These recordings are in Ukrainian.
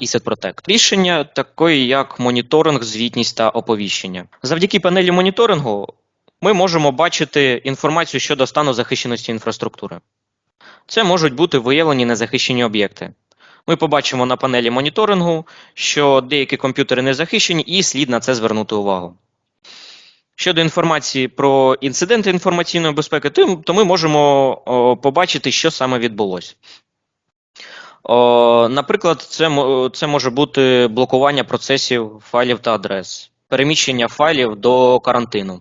ESET Protect. Рішення такої, як моніторинг, звітність та оповіщення. Завдяки панелі моніторингу ми можемо бачити інформацію щодо стану захищеності інфраструктури. Це можуть бути виявлені незахищені об'єкти. Ми побачимо на панелі моніторингу, що деякі комп'ютери не захищені, і слід на це звернути увагу. Щодо інформації про інциденти інформаційної безпеки, то ми можемо побачити, що саме відбулося. Наприклад, це, це може бути блокування процесів файлів та адрес, переміщення файлів до карантину.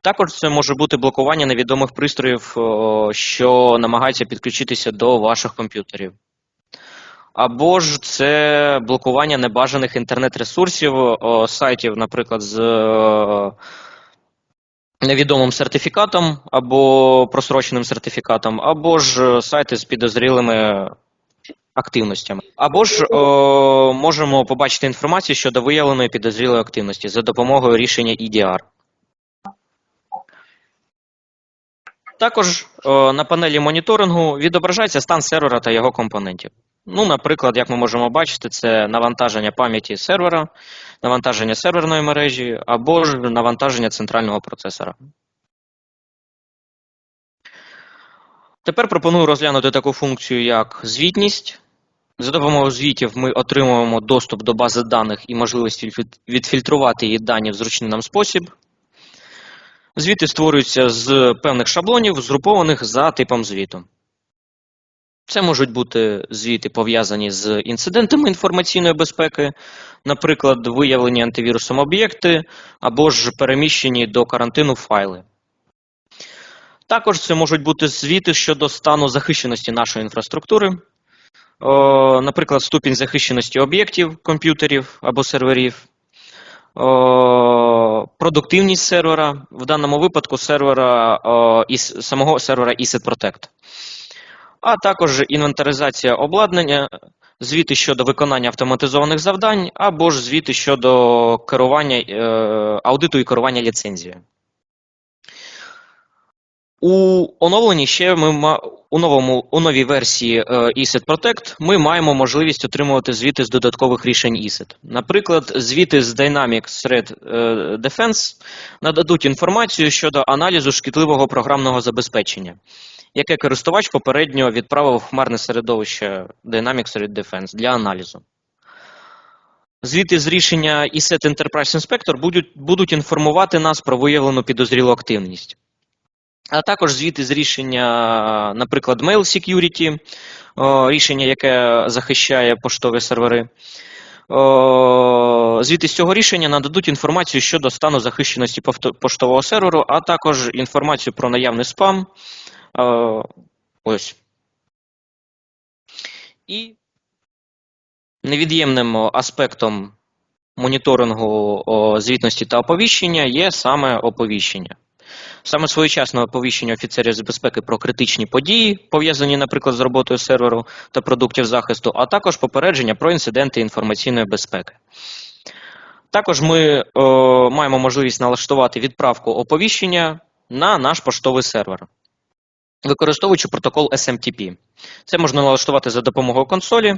Також це може бути блокування невідомих пристроїв, що намагаються підключитися до ваших комп'ютерів. Або ж це блокування небажаних інтернет-ресурсів, сайтів, наприклад, з невідомим сертифікатом або просроченим сертифікатом, або ж е, сайти з підозрілими активностями. Або ж о, можемо побачити інформацію щодо виявленої підозрілої активності за допомогою рішення EDR. Також о, на панелі моніторингу відображається стан сервера та його компонентів. Ну, наприклад, як ми можемо бачити, це навантаження пам'яті сервера, навантаження серверної мережі або ж навантаження центрального процесора. Тепер пропоную розглянути таку функцію, як звітність. За допомогою звітів ми отримуємо доступ до бази даних і можливість відфільтрувати її дані в зручний нам спосіб. Звіти створюються з певних шаблонів, згрупованих за типом звіту. Це можуть бути звіти пов'язані з інцидентами інформаційної безпеки, наприклад, виявлені антивірусом об'єкти або ж переміщені до карантину файли. Також це можуть бути звіти щодо стану захищеності нашої інфраструктури, Наприклад, ступінь захищеності об'єктів, комп'ютерів або серверів, продуктивність сервера, в даному випадку сервера самого сервера ESET Protect, а також інвентаризація обладнання, звіти щодо виконання автоматизованих завдань, або ж звіти щодо керування е, аудиту і керування ліцензією. У оновленні ще ми у новому у новій версії е, ESET Protect ми маємо можливість отримувати звіти з додаткових рішень ESET. Наприклад, звіти з Dynamics Threat е, Defense нададуть інформацію щодо аналізу шкідливого програмного забезпечення, яке користувач попередньо відправив в хмарне середовище Dynamics Threat Defense для аналізу. Звіти з рішення ESET Enterprise Inspector будуть, будуть інформувати нас про виявлену підозрілу активність. А також звіти з рішення, наприклад, Mail Security, рішення, яке захищає поштові сервери. О, Звіти з цього рішення нададуть інформацію щодо стану захищеності поштового серверу, а також інформацію про наявний спам. Ось. І невід'ємним аспектом моніторингу звітності та оповіщення є саме оповіщення. Саме своєчасне оповіщення офіцерів з безпеки про критичні події, пов'язані, наприклад, з роботою серверу та продуктів захисту, а також попередження про інциденти інформаційної безпеки. Також ми о, маємо можливість налаштувати відправку оповіщення на наш поштовий сервер, використовуючи протокол SMTP. Це можна налаштувати за допомогою консолі.